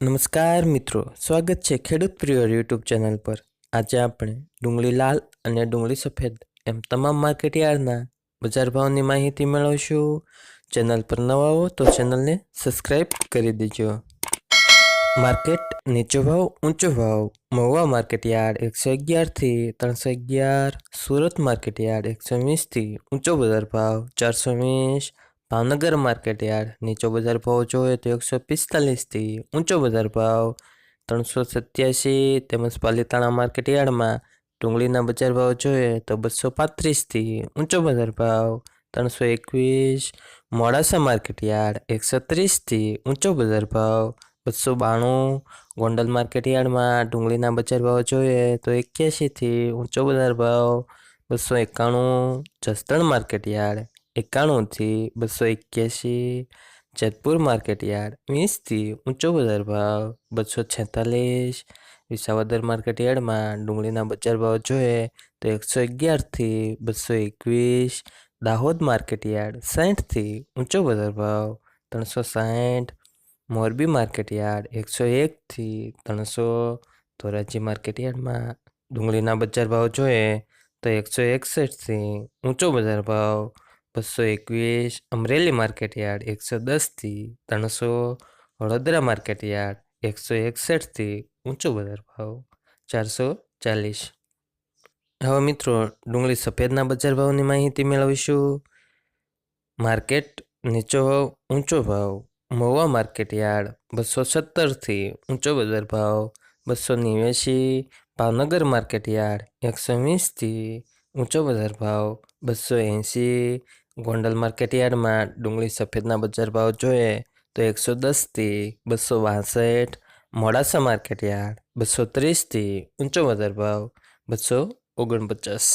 નમસ્કાર મિત્રો, સ્વાગત છે ખેડૂત પ્રિય યુટ્યુબ ચેનલ પર. આજે આપણે ડુંગળી લાલ અને ડુંગળી સફેદ એમ તમામ માર્કેટ યાર્ડના બજાર ભાવની માહિતી મેળવશું. ચેનલ પર નવા હો તો ચેનલને સબસ્ક્રાઈબ કરી દેજો. માર્કેટ નીચો ભાવ, ઊંચો ભાવ. મહુવા માર્કેટ યાર્ડ એકસો અગિયારથી ત્રણસો અગિયાર. સુરત માર્કેટ યાર્ડ એકસો વીસથી ઊંચો બજાર ભાવ ચારસો વીસ. Bhavnagar market yard. નીચો બજાર ભાવ જોઈએ તો એકસો પિસ્તાલીસથી ઊંચો બજાર ભાવ ત્રણસો સત્યાસી તેમજ પાલીતાણા માર્કેટ યાર્ડમાં ડુંગળીના બજાર ભાવ જોઈએ તો બસો પાંત્રીસથી ઊંચો બજાર ભાવ ત્રણસો એકવીસ. મોડાસા માર્કેટ યાર્ડ એકસો ત્રીસથી ઊંચો બજાર ભાવ બસો બાણું. ગોંડલ માર્કેટ યાર્ડમાં ડુંગળીના બજાર ભાવ જોઈએ તો એક્યાસીથી ઊંચો બજાર ભાવ બસો એકાણું. જસદણ માર્કેટ યાર્ડ એકાણુંથી બસો એક્યાસી જેતપુર માર્કેટ યાર્ડ વીસથી ઊંચો બજાર ભાવ, બસો છેતાલીસ. વિસાવદર માર્કેટ યાર્ડમાં ડુંગળીના બજાર ભાવ જોઈએ તો એકસો અગિયારથી બસો એકવીસ. દાહોદ માર્કેટ યાર્ડ સાઠથી ઊંચો બજાર ભાવ, ત્રણસો સાઠ મોરબી માર્કેટ યાર્ડ, એકસો એકથી ત્રણસો. ધોરાજી માર્કેટ યાર્ડમાં ડુંગળીના બજાર ભાવ જોઈએ તો એકસો એકસઠથી ઊંચો બજાર ભાવ બસો એકવીસ, અમરેલી માર્કેટ યાર્ડ એકસો દસથી, ત્રણસો વડોદરા માર્કેટ યાર્ડ એકસો એકસઠથી ઊંચો બજાર ભાવ ચારસો ચાલીસ. હવે મિત્રો, ડુંગળી સફેદના બજાર ભાવની માહિતી મેળવીશું. માર્કેટ નીચો ભાવ, ઊંચો ભાવ. મહુવા માર્કેટ યાર્ડ બસો સત્તરથી ઊંચો બજાર ભાવ બસો નેવ્યાસી ભાવનગર માર્કેટ યાર્ડ એકસો વીસથી ઊંચો બજાર ભાવ બસો એંસી ગોંડલ માર્કેટ યાર્ડમાં ડુંગળી સફેદના બજાર ભાવ જોઈએ તો એકસો દસથી બસો બાસઠ, મોડાસા માર્કેટ યાર્ડ બસો ત્રીસથી ઊંચો બજાર ભાવ બસો ઓગણપચાસ.